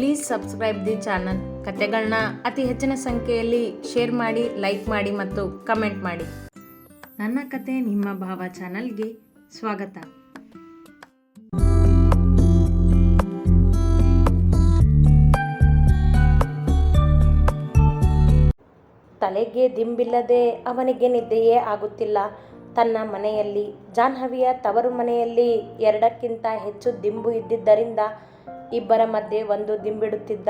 Please subscribe the channel ಕತೆಗಳನ್ನ ಅತಿ ಹೆಚ್ಚಿನ ಸಂಖ್ಯೆಯಲ್ಲಿ ಶೇರ್ ಮಾಡಿ ಲೈಕ್ ಮಾಡಿ ಮತ್ತು ಕಮೆಂಟ್ ಮಾಡಿ. ನನ್ನ ಕತೆ ನಿಮ್ಮ ಭಾವ ಚಾನಲ್ಗೆ ಸ್ವಾಗತ. ತಲೆಗೆ ದಿಂಬಿಲ್ಲದೆ ಅವನಿಗೆ ನಿದ್ದೆಯೇ ಆಗುತ್ತಿಲ್ಲ. ತನ್ನ ಮನೆಯಲ್ಲಿ, ಜಾಹ್ನವಿಯ ತವರು ಮನೆಯಲ್ಲಿ ಎರಡಕ್ಕಿಂತ ಹೆಚ್ಚು ದಿಂಬು ಇದ್ದಿದ್ದರಿಂದ ಇಬ್ಬರ ಮಧ್ಯೆ ಒಂದು ದಿಂಬಿಡುತ್ತಿದ್ದ.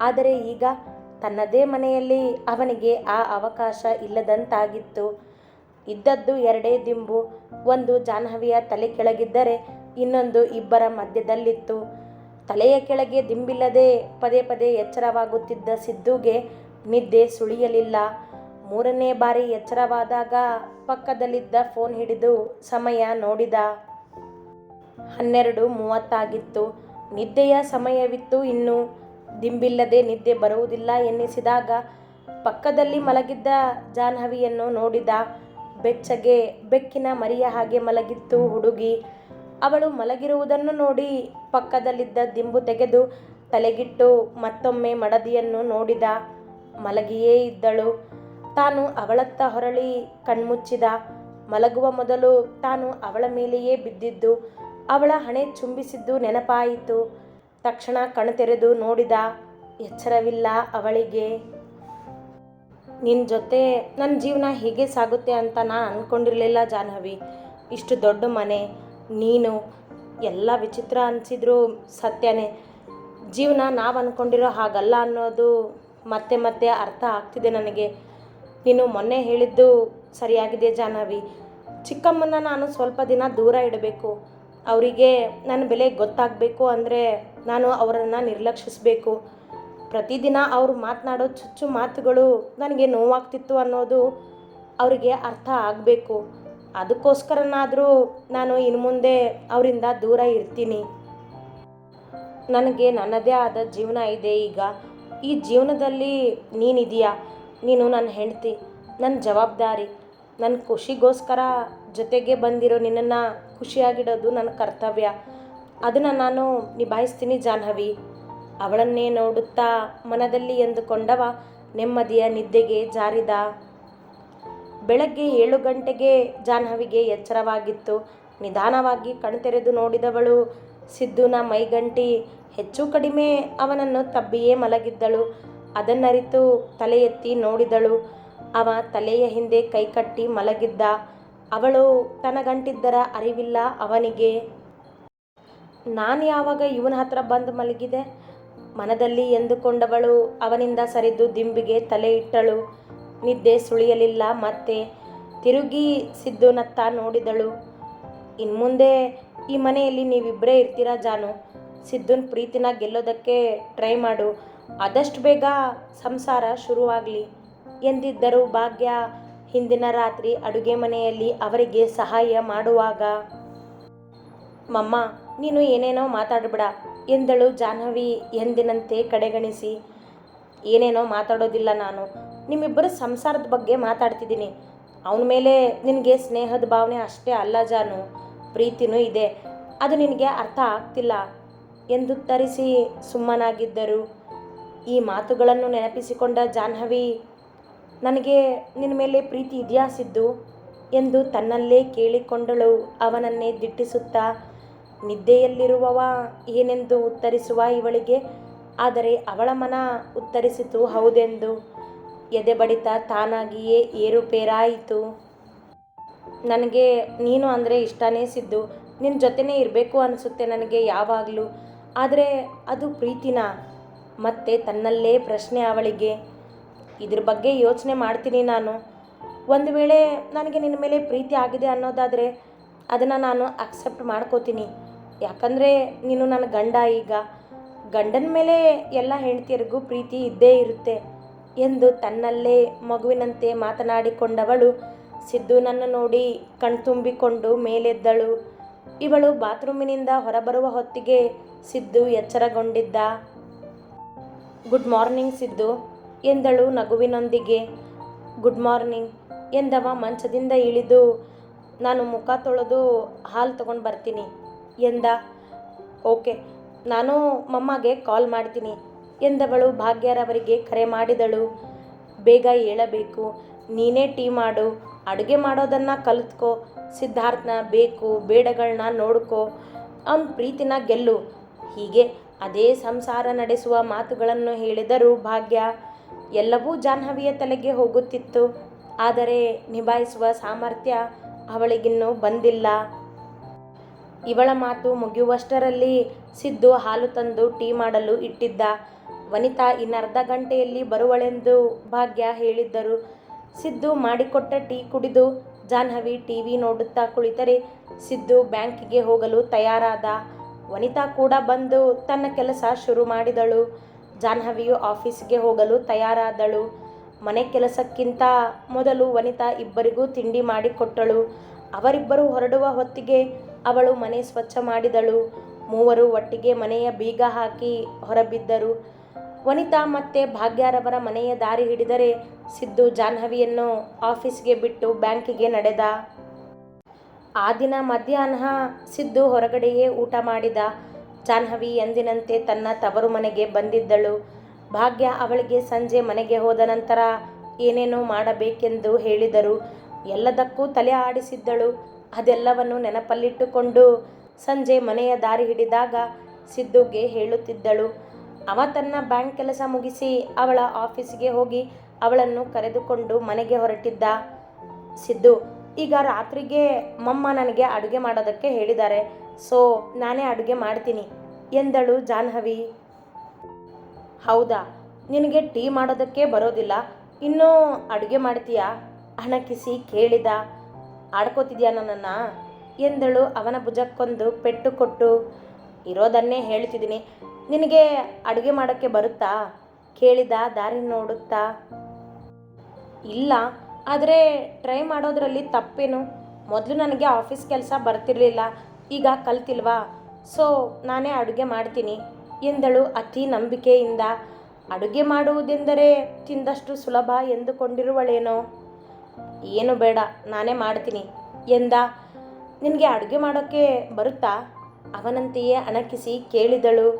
ಆದರೆ ಈಗ ತನ್ನದೇ ಮನೆಯಲ್ಲಿ ಅವನಿಗೆ ಆ ಅವಕಾಶ ಇಲ್ಲದಂತಾಗಿತ್ತು. ಇದ್ದದ್ದು ಎರಡೇ ದಿಂಬು. ಒಂದು ಜಾಹ್ನವಿಯ ತಲೆ ಕೆಳಗಿದ್ದರೆ ಇನ್ನೊಂದು ಇಬ್ಬರ ಮಧ್ಯದಲ್ಲಿತ್ತು. ತಲೆಯ ಕೆಳಗೆ ದಿಂಬಿಲ್ಲದೆ ಪದೇ ಪದೇ ಎಚ್ಚರವಾಗುತ್ತಿದ್ದ ಸಿದ್ದುಗೆ ನಿದ್ದೆ ಸುಳಿಯಲಿಲ್ಲ. ಮೂರನೇ ಬಾರಿ ಎಚ್ಚರವಾದಾಗ ಪಕ್ಕದಲ್ಲಿದ್ದ ಫೋನ್ ಹಿಡಿದು ಸಮಯ ನೋಡಿದ. ಹನ್ನೆರಡು ಮೂವತ್ತಾಗಿತ್ತು. ನಿದ್ದೆಯ ಸಮಯವಿತ್ತು. ಇನ್ನು ದಿಂಬಿಲ್ಲದೆ ನಿದ್ದೆ ಬರುವುದಿಲ್ಲ ಎನ್ನಿಸಿದಾಗ ಪಕ್ಕದಲ್ಲಿ ಮಲಗಿದ್ದ ಜಾಹ್ನವಿಯನ್ನು ನೋಡಿದ ಬೆಚ್ಚಗೆ ಬೆಕ್ಕಿನ ಮರಿಯ ಹಾಗೆ ಮಲಗಿತ್ತು ಹುಡುಗಿ. ಅವಳು ಮಲಗಿರುವುದನ್ನು ನೋಡಿ ಪಕ್ಕದಲ್ಲಿದ್ದ ದಿಂಬು ತೆಗೆದು ತಲೆಗಿಟ್ಟು ಮತ್ತೊಮ್ಮೆ ಮಡದಿಯನ್ನು ನೋಡಿದ. ಮಲಗಿಯೇ ಇದ್ದಳು. ತಾನು ಅವಳತ್ತ ಹೊರಳಿ ಕಣ್ಮುಚ್ಚಿದ. ಮಲಗುವ ಮೊದಲು ತಾನು ಅವಳ ಮೇಲೆಯೇ ಬಿದ್ದಿದ್ದು. ಅವಳ ಹಣೆ ಚುಂಬಿಸಿದ್ದು ನೆನಪಾಯಿತು. ತಕ್ಷಣ ಕಣ್ತೆರೆದು ನೋಡಿದ, ಎಚ್ಚರವಿಲ್ಲ ಅವಳಿಗೆ. ನಿನ್ನ ಜೊತೆ ನನ್ನ ಜೀವನ ಹೀಗೆ ಸಾಗುತ್ತೆ ಅಂತ ನಾನು ಅಂದ್ಕೊಂಡಿರಲಿಲ್ಲ ಜಾಹ್ನವಿ. ಇಷ್ಟು ದೊಡ್ಡ ಮನೆ, ನೀನು, ಎಲ್ಲ ವಿಚಿತ್ರ ಅನಿಸಿದ್ರು ಸತ್ಯನೇ. ಜೀವನ ನಾವು ಅಂದ್ಕೊಂಡಿರೋ ಹಾಗಲ್ಲ ಅನ್ನೋದು ಮತ್ತೆ ಮತ್ತೆ ಅರ್ಥ ಆಗ್ತಿದೆ ನನಗೆ. ನೀನು ಮೊನ್ನೆ ಹೇಳಿದ್ದು ಸರಿಯಾಗಿದೆ ಜಾಹ್ನವಿ. ಚಿಕ್ಕಮ್ಮನ ನಾನು ಸ್ವಲ್ಪ ದಿನ ದೂರ ಇಡಬೇಕು. ಅವರಿಗೆ ನನ್ನ ಬೆಲೆ ಗೊತ್ತಾಗಬೇಕು ಅಂದರೆ ನಾನು ಅವರನ್ನು ನಿರ್ಲಕ್ಷಿಸಬೇಕು. ಪ್ರತಿದಿನ ಅವರು ಮಾತನಾಡೋ ಚುಚ್ಚು ಮಾತುಗಳು ನನಗೆ ನೋವಾಗ್ತಿತ್ತು ಅನ್ನೋದು ಅವರಿಗೆ ಅರ್ಥ ಆಗಬೇಕು. ಅದಕ್ಕೋಸ್ಕರನಾದರೂ ನಾನು ಇನ್ನು ಮುಂದೆ ಅವರಿಂದ ದೂರ ಇರ್ತೀನಿ. ನನಗೆ ನನ್ನದೇ ಆದ ಜೀವನ ಇದೆ ಈಗ. ಈ ಜೀವನದಲ್ಲಿ ನೀನಿದೆಯಾ? ನೀನು ನನ್ನ ಹೆಂಡತಿ, ನನ್ನ ಜವಾಬ್ದಾರಿ. ನನ್ನ ಖುಷಿಗೋಸ್ಕರ ಜೊತೆಗೆ ಬಂದಿರೋ ನಿನ್ನನ್ನು ಖುಷಿಯಾಗಿಡೋದು ನನ್ನ ಕರ್ತವ್ಯ. ಅದನ್ನು ನಾನು ನಿಭಾಯಿಸ್ತೀನಿ ಜಾಹ್ನವಿ. ಅವಳನ್ನೇ ನೋಡುತ್ತಾ ಮನದಲ್ಲಿ ಎಂದುಕೊಂಡವ ನೆಮ್ಮದಿಯ ನಿದ್ದೆಗೆ ಜಾರಿದ. ಬೆಳಗ್ಗೆ ಏಳು ಗಂಟೆಗೆ ಜಾಹ್ನವಿಗೆ ಎಚ್ಚರವಾಗಿತ್ತು. ನಿಧಾನವಾಗಿ ಕಣ್ತೆರೆದು ನೋಡಿದವಳು ಸಿದ್ದುನ ಮೈಗಂಟಿ ಹೆಚ್ಚು ಕಡಿಮೆ ಅವನನ್ನು ತಬ್ಬಿಯೇ ಮಲಗಿದ್ದಳು. ಅದನ್ನರಿತು ತಲೆ ಎತ್ತಿ ನೋಡಿದಳು. ಅವ ತಲೆಯ ಹಿಂದೆ ಕೈಕಟ್ಟಿ ಮಲಗಿದ್ದ. ಅವಳು ತನಗಂಟಿದ್ದರ ಅರಿವಿಲ್ಲ ಅವನಿಗೆ. ನಾನು ಯಾವಾಗ ಇವನ ಹತ್ರ ಬಂದು ಮಲಗಿದೆ? ಮನದಲ್ಲಿ ಎಂದುಕೊಂಡವಳು ಅವನಿಂದ ಸರಿದು ದಿಂಬಿಗೆ ತಲೆ ಇಟ್ಟಳು. ನಿದ್ದೆ ಸುಳಿಯಲಿಲ್ಲ, ಮತ್ತೆ ತಿರುಗಿ ಸಿದ್ದುನತ್ತ ನೋಡಿದಳು. ಇನ್ಮುಂದೆ ಈ ಮನೆಯಲ್ಲಿ ನೀವಿಬ್ಬರೇ ಇರ್ತೀರಾ ಜಾನು? ಸಿದ್ದುನ ಪ್ರೀತಿನ ಗೆಲ್ಲೋದಕ್ಕೆ ಟ್ರೈ ಮಾಡು. ಆದಷ್ಟು ಬೇಗ ಸಂಸಾರ ಶುರುವಾಗಲಿ. ಎಂದಿದ್ದರು ಭಾಗ್ಯ, ಹಿಂದಿನ ರಾತ್ರಿ ಅಡುಗೆ ಮನೆಯಲ್ಲಿ ಅವರಿಗೆ ಸಹಾಯ ಮಾಡುವಾಗ, ಮಮ್ಮ, ನೀನು ಏನೇನೋ ಮಾತಾಡಬೇಡ ಎಂದಳು ಜಾಹ್ನವಿ ಎಂದಿನಂತೆ ಕಡೆಗಣಿಸಿ. ಏನೇನೋ ಮಾತಾಡೋದಿಲ್ಲ ನಾನು. ನಿಮ್ಮಿಬ್ಬರು ಸಂಸಾರದ ಬಗ್ಗೆ ಮಾತಾಡ್ತಿದ್ದೀನಿ. ಅವನ ಮೇಲೆ ನಿನಗೆ ಸ್ನೇಹದ ಭಾವನೆ ಅಷ್ಟೇ ಅಲ್ಲ ಜಾನು. ಪ್ರೀತಿನೂ ಇದೆ. ಅದು ನಿನಗೆ ಅರ್ಥ ಆಗ್ತಿಲ್ಲ ಎಂದು ತರಿಸಿ ಸುಮ್ಮನಾಗಿದ್ದರು. ಈ ಮಾತುಗಳನ್ನು ನೆನಪಿಸಿಕೊಂಡ ಜಾಹ್ನವಿ ನನಗೆ ನಿನ್ನ ಮೇಲೆ ಪ್ರೀತಿ ಇದೆಯಾ ಸಿದ್ದು? ಎಂದು ತನ್ನಲ್ಲೇ ಕೇಳಿಕೊಂಡಳು. ಅವನನ್ನೇ ದಿಟ್ಟಿಸುತ್ತಾ, ನಿದ್ದೆಯಲ್ಲಿರುವವ ಏನೆಂದು ಉತ್ತರಿಸುವ ಇವಳಿಗೆ? ಆದರೆ ಅವಳ ಮನ ಉತ್ತರಿಸಿತು, ಹೌದೆಂದು. ಎದೆ ಬಡಿತ ತಾನಾಗಿಯೇ ಏರುಪೇರಾಯಿತು. ನನಗೆ ನೀನು ಅಂದರೆ ಇಷ್ಟನೇ ಸಿದ್ದು. ನಿನ್ನ ಜೊತೆನೇ ಇರಬೇಕು ಅನಿಸುತ್ತೆ ನನಗೆ ಯಾವಾಗಲೂ. ಆದರೆ ಅದು ಪ್ರೀತಿನ? ಮತ್ತೆ ತನ್ನಲ್ಲೇ ಪ್ರಶ್ನೆ ಅವಳಿಗೆ. ಇದ್ರ ಬಗ್ಗೆ ಯೋಚನೆ ಮಾಡ್ತೀನಿ ನಾನು. ಒಂದು ವೇಳೆ ನನಗೆ ನಿನ್ನ ಮೇಲೆ ಪ್ರೀತಿ ಆಗಿದೆ ಅನ್ನೋದಾದರೆ ಅದನ್ನು ನಾನು ಅಕ್ಸೆಪ್ಟ್ ಮಾಡ್ಕೋತೀನಿ. ಯಾಕಂದರೆ ನೀನು ನನ್ನ ಗಂಡ ಈಗ. ಗಂಡನ ಮೇಲೆ ಎಲ್ಲ ಹೆಂಡತಿಯರಿಗೂ ಪ್ರೀತಿ ಇದ್ದೇ ಇರುತ್ತೆ ಎಂದು ತನ್ನಲ್ಲೇ ಮಗುವಿನಂತೆ ಮಾತನಾಡಿಕೊಂಡವಳು ಸಿದ್ದು ನನ್ನ ನೋಡಿ ಕಣ್ತುಂಬಿಕೊಂಡು ಮೇಲೆದ್ದಳು. ಇವಳು ಬಾತ್ರೂಮಿನಿಂದ ಹೊರಬರುವ ಹೊತ್ತಿಗೆ ಸಿದ್ದು ಎಚ್ಚರಗೊಂಡಿದ್ದ. Good morning Siddu. ಎಂದಳು ನಗುವಿನೊಂದಿಗೆ. ಗುಡ್ ಮಾರ್ನಿಂಗ್ ಎಂದವ ಮಂಚದಿಂದ ಇಳಿದು. ನಾನು ಮುಖ ತೊಳೆದು ಹಾಲು ತಗೊಂಡು ಬರ್ತೀನಿ ಎಂದ. ಓಕೆ, ನಾನು ಮಮ್ಮಗೆ ಕಾಲ್ ಮಾಡ್ತೀನಿ ಎಂದವಳು ಭಾಗ್ಯರವರಿಗೆ ಕರೆ ಮಾಡಿದಳು. ಬೇಗ ಹೇಳಬೇಕು ನೀನೇ ಟೀ ಮಾಡು, ಅಡುಗೆ ಮಾಡೋದನ್ನು ಕಲಿತ್ಕೋ, ಸಿದ್ಧಾರ್ಥನ ಬೇಕು ಬೇಡಗಳನ್ನ ನೋಡ್ಕೋ ಅವನ ಪ್ರೀತಿನ ಗೆಲ್ಲು ಹೀಗೆ ಅದೇ ಸಂಸಾರ ನಡೆಸುವ ಮಾತುಗಳನ್ನು ಹೇಳಿದರು ಭಾಗ್ಯ. ಎಲ್ಲವೂ ಜಾಹ್ನವಿಯ ತಲೆಗೆ ಹೋಗುತ್ತಿತ್ತು. ಆದರೆ ನಿಭಾಯಿಸುವ ಸಾಮರ್ಥ್ಯ ಅವಳಿಗಿನ್ನೂ ಬಂದಿಲ್ಲ. ಇವಳ ಮಾತು ಮುಗಿಯುವಷ್ಟರಲ್ಲಿ ಸಿದ್ದು ಹಾಲು ತಂದು ಟೀ ಮಾಡಲು ಇಟ್ಟಿದ್ದ. ವನಿತಾ ಇನ್ನರ್ಧ ಗಂಟೆಯಲ್ಲಿ ಬರುವಳೆಂದು ಭಾಗ್ಯ ಹೇಳಿದ್ದರು. ಸಿದ್ದು ಮಾಡಿಕೊಟ್ಟ ಟೀ ಕುಡಿದು ಜಾಹ್ನವಿ ಟಿ ವಿ ನೋಡುತ್ತಾ ಕುಳಿತರೆ ಸಿದ್ದು ಬ್ಯಾಂಕಿಗೆ ಹೋಗಲು ತಯಾರಾದ. ವನಿತಾ ಕೂಡ ಬಂದು ತನ್ನ ಕೆಲಸ ಶುರು ಮಾಡಿದಳು. ಜಾಹ್ನವಿಯು ಆಫೀಸ್ಗೆ ಹೋಗಲು ತಯಾರಾದಳು. ಮನೆ ಕೆಲಸಕ್ಕಿಂತ ಮೊದಲು ವನಿತಾ ಇಬ್ಬರಿಗೂ ತಿಂಡಿ ಮಾಡಿಕೊಟ್ಟಳು ಅವರಿಬ್ಬರು ಹೊರಡುವ ಹೊತ್ತಿಗೆ ಅವಳು ಮನೆ ಸ್ವಚ್ಛ ಮಾಡಿದಳು. ಮೂವರು ಒಟ್ಟಿಗೆ ಮನೆಯ ಬೀಗ ಹಾಕಿ ಹೊರಬಿದ್ದರು. ವನಿತಾ ಮತ್ತೆ ಭಾಗ್ಯಾರವರ ಮನೆಯ ದಾರಿ ಹಿಡಿದರೆ ಸಿದ್ದು ಜಾಹ್ನವಿಯನ್ನು ಆಫೀಸ್ಗೆ ಬಿಟ್ಟು ಬ್ಯಾಂಕಿಗೆ ನಡೆದ. ಆ ದಿನ ಮಧ್ಯಾಹ್ನ ಸಿದ್ದು ಹೊರಗಡೆಯೇ ಊಟ ಮಾಡಿದ. ಜಾಹ್ನವಿ ಎಂದಿನಂತೆ ತನ್ನ ತವರು ಮನೆಗೆ ಬಂದಿದ್ದಳು. ಭಾಗ್ಯ ಅವಳಿಗೆ ಸಂಜೆ ಮನೆಗೆ ಹೋದ ನಂತರ ಏನೇನೋ ಮಾಡಬೇಕೆಂದು ಹೇಳಿದರು. ಎಲ್ಲದಕ್ಕೂ ತಲೆ ಆಡಿಸಿದ್ದಳು. ಅದೆಲ್ಲವನ್ನು ನೆನಪಲ್ಲಿಟ್ಟುಕೊಂಡು ಸಂಜೆ ಮನೆಯ ದಾರಿ ಹಿಡಿದಾಗ ಸಿದ್ದುಗೆ ಹೇಳುತ್ತಿದ್ದಳು. ಅವ ತನ್ನ ಬ್ಯಾಂಕ್ ಕೆಲಸ ಮುಗಿಸಿ ಅವಳ ಆಫೀಸಿಗೆ ಹೋಗಿ ಅವಳನ್ನು ಕರೆದುಕೊಂಡು ಮನೆಗೆ ಹೊರಟಿದ್ದ. ಸಿದ್ದು, ಈಗ ರಾತ್ರಿಗೆ ಮಮ್ಮ ನನಗೆ ಅಡುಗೆ ಮಾಡೋದಕ್ಕೆ ಹೇಳಿದ್ದಾರೆ. ಸೊ, ನಾನೇ ಅಡುಗೆ ಮಾಡ್ತೀನಿ, ಎಂದಳು ಜಾಹ್ನವಿ. ಹೌದಾ, ನಿನಗೆ ಟೀ ಮಾಡೋದಕ್ಕೆ ಬರೋದಿಲ್ಲ, ಇನ್ನೂ ಅಡುಗೆ ಮಾಡ್ತೀಯಾ? ಹಣಕಿಸಿ ಕೇಳಿದ. ಆಡ್ಕೋತಿದ್ಯಾ ನನ್ನನ್ನ? ಎಂದಳು ಅವನ ಭುಜಕ್ಕೊಂದು ಪೆಟ್ಟು ಕೊಟ್ಟು. ಇರೋದನ್ನೇ ಹೇಳ್ತಿದ್ದೀನಿ, ನಿನಗೆ ಅಡುಗೆ ಮಾಡೋಕ್ಕೆ ಬರುತ್ತಾ? ಕೇಳಿದ, ದಾರಿ ನೋಡುತ್ತಾ. ಇಲ್ಲ, ಆದರೆ ಟ್ರೈ ಮಾಡೋದ್ರಲ್ಲಿ ತಪ್ಪೇನು? ಮೊದಲು ನನಗೆ ಆಫೀಸ್ ಕೆಲಸ ಬರ್ತಿರಲಿಲ್ಲ ಈಗ ಕಲ್ತಿಲ್ವಾ? ಸೊ, ನಾನೇ ಅಡುಗೆ ಮಾಡ್ತೀನಿ, ಎಂದಳು ಅತಿ ನಂಬಿಕೆಯಿಂದ. ಅಡುಗೆ ಮಾಡುವುದೆಂದರೆ ತಿಂದಷ್ಟು ಸುಲಭ ಎಂದುಕೊಂಡಿರುವಳೇನೋ? ಏನು ಬೇಡ, ನಾನೇ ಮಾಡ್ತೀನಿ, ಎಂದ. ನಿನಗೆ ಅಡುಗೆ ಮಾಡೋಕ್ಕೆ ಬರುತ್ತಾ? ಅವನಂತೆಯೇ ಅಣಕಿಸಿ ಕೇಳಿದಳು.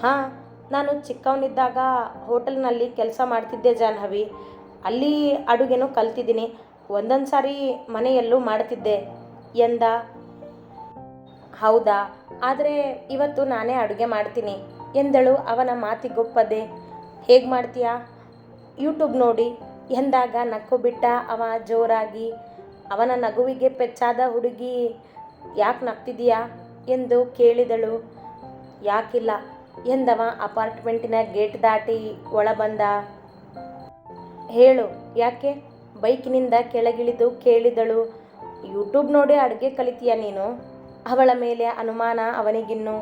ಹಾಂ, ನಾನು ಚಿಕ್ಕವನಿದ್ದಾಗ ಹೋಟೆಲ್ನಲ್ಲಿ ಕೆಲಸ ಮಾಡ್ತಿದ್ದೆ ಜಾಹ್ನವಿ. ಅಲ್ಲಿ ಅಡುಗೆನೂ ಕಲ್ತಿದ್ದೀನಿ. ಒಂದೊಂದು ಸಾರಿ ಮನೆಯಲ್ಲೂ ಮಾಡ್ತಿದ್ದೆ, ಎಂದ. ಹೌದಾ? ಆದರೆ ಇವತ್ತು ನಾನೇ ಅಡುಗೆ ಮಾಡ್ತೀನಿ ಎಂದಳು ಅವನ ಮಾತಿಗೊಪ್ಪದೆ. ಹೇಗೆ ಮಾಡ್ತೀಯಾ? ಯೂಟ್ಯೂಬ್ ನೋಡಿ ಎಂದಾಗ ನಕ್ಕು ಬಿಟ್ಟ ಅವ ಜೋರಾಗಿ. ಅವನ ನಗುವಿಗೆ ಪೆಚ್ಚಾದ ಹುಡುಗಿ ಯಾಕೆ ನಗ್ತಿದೀಯಾ? ಎಂದು ಕೇಳಿದಳು. ಯಾಕಿಲ್ಲ ಎಂದವ ಅಪಾರ್ಟ್ಮೆಂಟಿನ ಗೇಟ್ ದಾಟಿ ಒಳಬಂದ. ಹೇಳು, ಯಾಕೆ? ಬೈಕಿನಿಂದ ಕೆಳಗಿಳಿದು ಕೇಳಿದಳು. ಯೂಟ್ಯೂಬ್ ನೋಡಿ ಅಡುಗೆ ಕಲಿತೀಯ ನೀನು? ಅವಳ ಮೇಲೆ ಅನುಮಾನ ಅವನಿಗಿನ್ನು.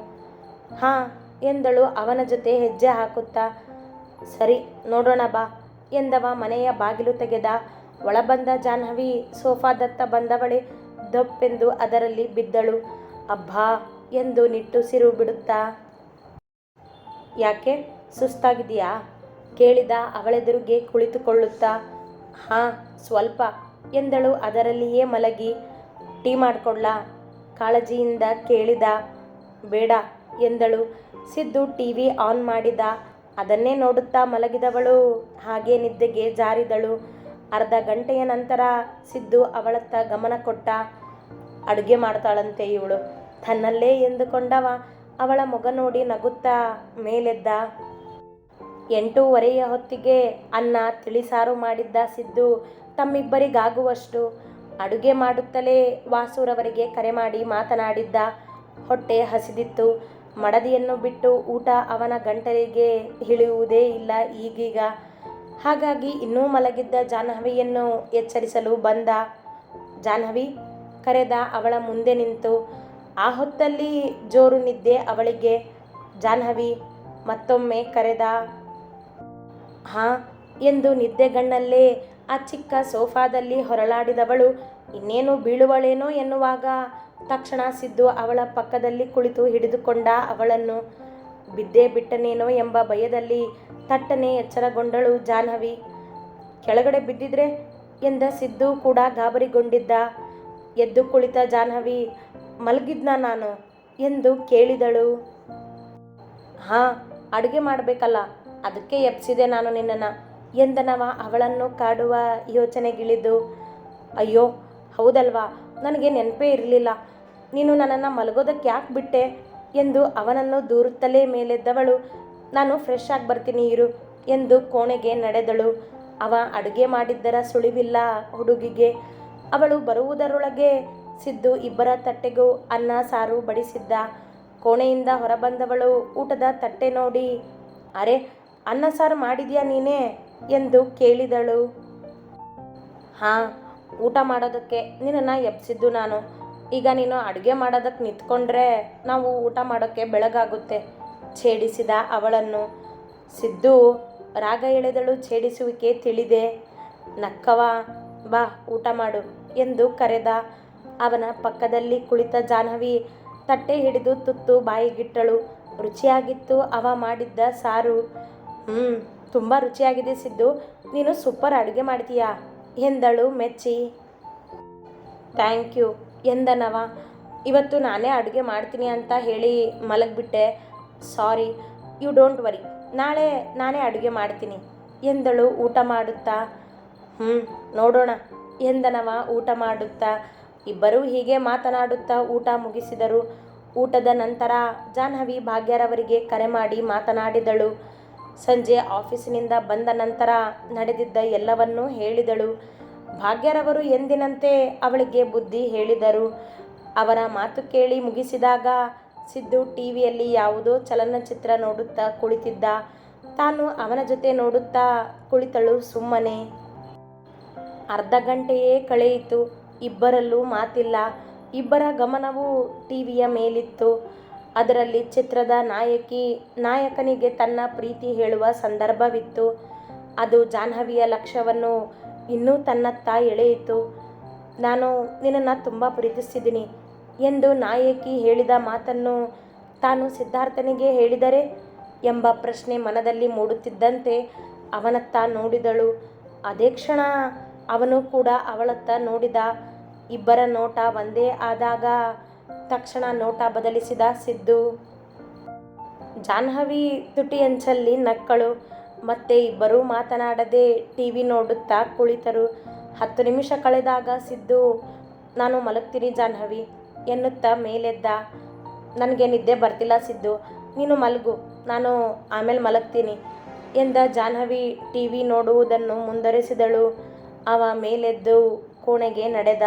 ಹಾಂ, ಎಂದಳು ಅವನ ಜೊತೆ ಹೆಜ್ಜೆ ಹಾಕುತ್ತಾ. ಸರಿ, ನೋಡೋಣ ಬಾ, ಎಂದವ ಮನೆಯ ಬಾಗಿಲು ತೆಗೆದ. ಒಳಬಂದ ಜಾಹ್ನವಿ ಸೋಫಾದತ್ತ ಬಂದವಳೆ ದಪ್ಪೆಂದು ಅದರಲ್ಲಿ ಬಿದ್ದಳು. ಅಬ್ಬಾ, ಎಂದು ನಿಟ್ಟುಸಿರು ಬಿಡುತ್ತಾ. ಯಾಕೆ ಸುಸ್ತಾಗಿದೆಯಾ ಕೇಳಿದ ಅವಳೆದುರಿಗೆ ಕುಳಿತುಕೊಳ್ಳುತ್ತಾ. ಹಾಂ, ಸ್ವಲ್ಪ, ಎಂದಳು ಅದರಲ್ಲಿಯೇ ಮಲಗಿ. ಟೀ ಮಾಡಿಕೊಳ್ಳ? ಕಾಳಜಿಯಿಂದ ಕೇಳಿದ, ಬೇಡ, ಎಂದಳು. ಸಿದ್ದು ಟಿ ವಿ ಆನ್ ಮಾಡಿದ. ಅದನ್ನೇ ನೋಡುತ್ತಾ ಮಲಗಿದವಳು. ಹಾಗೆ ನಿದ್ದೆಗೆ ಜಾರಿದಳು. ಅರ್ಧ ಗಂಟೆಯ ನಂತರ ಸಿದ್ದು ಅವಳತ್ತ ಗಮನ ಕೊಟ್ಟ, ಅಡುಗೆ ಮಾಡ್ತಾಳಂತೆ ಇವಳು. ತನ್ನಲ್ಲೇ ಎಂದುಕೊಂಡವ. ಅವಳ ಮೊಗ ನೋಡಿ ನಗುತ್ತಾ ಮೇಲೆದ್ದ. ಎಂಟೂವರೆಯ ಹೊತ್ತಿಗೆ ಅನ್ನ ತಿಳಿಸಾರು ಮಾಡಿದ್ದ ಸಿದ್ದು ತಮ್ಮಿಬ್ಬರಿಗಾಗುವಷ್ಟು. ಅಡುಗೆ ಮಾಡುತ್ತಲೇ ವಾಸುರವರಿಗೆ ಕರೆ ಮಾಡಿ ಮಾತನಾಡಿದ್ದ ಹೊಟ್ಟೆ ಹಸಿದಿತ್ತು. ಮಡದಿಯನ್ನು ಬಿಟ್ಟು ಊಟ ಅವನ ಗಂಟಲಿಗೆ ಇಳಿಯುವುದೇ ಇಲ್ಲ ಈಗೀಗ. ಹಾಗಾಗಿ ಇನ್ನೂ ಮಲಗಿದ್ದ ಜಾಹ್ನವಿಯನ್ನು ಎಚ್ಚರಿಸಲು ಬಂದ ಜಾಹ್ನವಿ ಕರೆದ ಅವಳ ಮುಂದೆ ನಿಂತು, ಆ ಹೊತ್ತಲ್ಲಿ ಜೋರು ನಿದ್ದೆ ಅವಳಿಗೆ ಜಾಹ್ನವಿ ಮತ್ತೊಮ್ಮೆ ಕರೆದ, ಹಾಂ, ಎಂದು ನಿದ್ದೆಗಣ್ಣಲ್ಲೇ ಆ ಚಿಕ್ಕ ಸೋಫಾದಲ್ಲಿ ಹೊರಳಾಡಿದವಳು, ಇನ್ನೇನು ಬೀಳುವಳೇನೋ ಎನ್ನುವಾಗ? ತಕ್ಷಣ ಸಿದ್ದು ಅವಳ ಪಕ್ಕದಲ್ಲಿ ಕುಳಿತು ಹಿಡಿದುಕೊಂಡ ಅವಳನ್ನು, ಬಿದ್ದೇ ಬಿಟ್ಟನೇನೋ ಎಂಬ ಭಯದಲ್ಲಿ ತಟ್ಟನೆ ಎಚ್ಚರಗೊಂಡಳು ಜಾಹ್ನವಿ. ಕೆಳಗಡೆ ಬಿದ್ದಿದ್ರೆ? ಎಂದ ಸಿದ್ದು ಕೂಡ ಗಾಬರಿಗೊಂಡಿದ್ದ. ಎದ್ದು ಕುಳಿತ ಜಾಹ್ನವಿ, ಮಲಗಿದ್ನ ನಾನು? ಎಂದು ಕೇಳಿದಳು. ಹಾಂ, ಅಡುಗೆ ಮಾಡಬೇಕಲ್ಲ, ಅದಕ್ಕೆ ಎಪ್ಸಿದೆ ನಾನು ನಿನ್ನನ್ನು. ಎಂದನವ ಅವಳನ್ನು ಕಾಡುವ ಯೋಚನೆಗಿಳಿದು, ಅಯ್ಯೋ, ಹೌದಲ್ವಾ? ನನಗೆ ನೆನಪೇ ಇರಲಿಲ್ಲ. ನೀನು ನನ್ನನ್ನು ಮಲಗೋದಕ್ಕೆ ಯಾಕೆ ಬಿಟ್ಟೆ? ಎಂದು ಅವನನ್ನು ದೂರುತ್ತಲೇ ಮೇಲೆದ್ದವಳು, ನಾನು ಫ್ರೆಶ್ ಆಗಿ ಬರ್ತೀನಿ ಇರು ಎಂದು ಕೋಣೆಗೆ ನಡೆದಳು. ಅವ ಅಡುಗೆ ಮಾಡಿದ್ದರ ಸುಳಿವಿಲ್ಲ ಹುಡುಗಿಗೆ. ಅವಳು ಬರುವುದರೊಳಗೆ ಸಿದ್ದು ಇಬ್ಬರ ತಟ್ಟೆಗೂ ಅನ್ನ, ಸಾರು ಬಡಿಸಿದ್ದ. ಕೋಣೆಯಿಂದ ಹೊರಬಂದವಳು ಊಟದ ತಟ್ಟೆ ನೋಡಿ, ಅರೆ, ಅನ್ನ, ಸಾರು ಮಾಡಿದ್ಯಾ ನೀನೇ? ಎಂದು ಕೇಳಿದಳು. ಹಾಂ, ಊಟ ಮಾಡೋದಕ್ಕೆ ನಿನ್ನನ್ನು ಎಬ್ಸಿದ್ದು ನಾನು. ಈಗ ನೀನು ಅಡುಗೆ ಮಾಡೋದಕ್ಕೆ ನಿಂತ್ಕೊಂಡ್ರೆ ನಾವು ಊಟ ಮಾಡೋಕ್ಕೆ ಬೆಳಗಾಗುತ್ತೆ, ಛೇಡಿಸಿದ ಅವಳನ್ನು. ಸಿದ್ದು ರಾಗ ಎಳೆದಳು, ಛೇಡಿಸುವಿಕೆ ತಿಳಿದೆ. ನಕ್ಕವ, ಬಾ, ಊಟ ಮಾಡು ಎಂದು ಕರೆದ. ಅವನ ಪಕ್ಕದಲ್ಲಿ ಕುಳಿತ ಜಾಹ್ನವಿ ತಟ್ಟೆ ಹಿಡಿದು ತುತ್ತು ಬಾಯಿಗಿಟ್ಟಳು. ರುಚಿಯಾಗಿತ್ತು ಅವ ಮಾಡಿದ್ದ ಸಾರು. ಹ್ಞೂ ತುಂಬ ರುಚಿಯಾಗಿದೆ ಸಿದ್ದು. ನೀನು ಸೂಪರ್ ಅಡುಗೆ ಮಾಡ್ತೀಯಾ? ಎಂದಳು ಮೆಚ್ಚಿ. ಥ್ಯಾಂಕ್ ಯು, ಎಂದನವ. ಇವತ್ತು ನಾನೇ ಅಡುಗೆ ಮಾಡ್ತೀನಿ ಅಂತ ಹೇಳಿ ಮಲಗಿಬಿಟ್ಟೆ. Sorry, you don't worry. ನಾಳೆ ನಾನೇ ಅಡುಗೆ ಮಾಡ್ತೀನಿ, ಎಂದಳು ಊಟ ಮಾಡುತ್ತಾ. ಹ್ಞೂ ನೋಡೋಣ, ಎಂದನವ ಊಟ ಮಾಡುತ್ತಾ. ಇಬ್ಬರೂ ಹೀಗೆ ಮಾತನಾಡುತ್ತಾ ಊಟ ಮುಗಿಸಿದರು. ಊಟದ ನಂತರ ಜಾಹ್ನವಿ ಭಾಗ್ಯರವರಿಗೆ ಕರೆ ಮಾಡಿ ಮಾತನಾಡಿದಳು. ಸಂಜೆ ಆಫೀಸಿನಿಂದ ಬಂದ ನಂತರ ನಡೆದಿದ್ದ ಎಲ್ಲವನ್ನೂ ಹೇಳಿದಳು. ಭಾಗ್ಯರವರು ಎಂದಿನಂತೆ ಅವಳಿಗೆ ಬುದ್ಧಿ ಹೇಳಿದರು. ಅವರ ಮಾತು ಕೇಳಿ ಮುಗಿಸಿದಾಗ ಸಿದ್ದು ಟಿವಿಯಲ್ಲಿ ಯಾವುದೋ ಚಲನಚಿತ್ರ ನೋಡುತ್ತಾ ಕುಳಿತಿದ್ದ. ತಾನು ಅವನ ಜೊತೆ ನೋಡುತ್ತಾ ಕುಳಿತಳು ಸುಮ್ಮನೆ. ಅರ್ಧ ಗಂಟೆಯೇ ಕಳೆಯಿತು. ಇಬ್ಬರಲ್ಲೂ ಮಾತಿಲ್ಲ. ಇಬ್ಬರ ಗಮನವು ಟಿವಿಯ ಮೇಲಿತ್ತು. ಅದರಲ್ಲಿ ಚಿತ್ರದ ನಾಯಕಿ, ನಾಯಕನಿಗೆ ತನ್ನ ಪ್ರೀತಿ ಹೇಳುವ ಸಂದರ್ಭವಿತ್ತು. ಅದು ಜಾಹ್ನವಿಯ ಲಕ್ಷ್ಯವನ್ನು ಇನ್ನೂ ತನ್ನತ್ತ ಎಳೆಯಿತು. ನಾನು ನಿನ್ನನ್ನು ತುಂಬ ಪ್ರೀತಿಸ್ತಿದ್ದೀನಿ ಎಂದು ನಾಯಕಿ ಹೇಳಿದ ಮಾತನ್ನು ತಾನು ಸಿದ್ಧಾರ್ಥನಿಗೆ ಹೇಳಿದರೆ ಎಂಬ ಪ್ರಶ್ನೆ ಮನದಲ್ಲಿ ಮೂಡುತ್ತಿದ್ದಂತೆ ಅವನತ್ತ ನೋಡಿದಳು. ಅದೇ ಕ್ಷಣ ಅವನು ಕೂಡ ಅವಳತ್ತ ನೋಡಿದ ಇಬ್ಬರ ನೋಟ ಒಂದೇ ಆದಾಗ ತಕ್ಷಣ ನೋಟ ಬದಲಿಸಿದ ಸಿದ್ದು. ಜಾಹ್ನವಿ ತುಟಿಯಂಚಲ್ಲಿ ನಕ್ಕಳು. ಮತ್ತೆ ಇಬ್ಬರೂ ಮಾತನಾಡದೆ ಟಿ ವಿ ನೋಡುತ್ತಾ ಕುಳಿತರು. ಹತ್ತು ನಿಮಿಷ ಕಳೆದಾಗ ಸಿದ್ದು, ನಾನು ಮಲಗ್ತೀನಿ ಜಾಹ್ನವಿ ಎನ್ನುತ್ತಾ ಮೇಲೆದ್ದ, ನನಗೆ ನಿದ್ದೆ ಬರ್ತಿಲ್ಲ ಸಿದ್ದು. ನೀನು ಮಲಗು. ನಾನು ಆಮೇಲೆ ಮಲಗ್ತೀನಿ ಎಂದ ಜಾಹ್ನವಿ ಟಿ ವಿ ನೋಡುವುದನ್ನು ಮುಂದುವರೆಸಿದಳು. ಅವ ಮೇಲೆದ್ದು ಕೋಣೆಗೆ ನಡೆದ.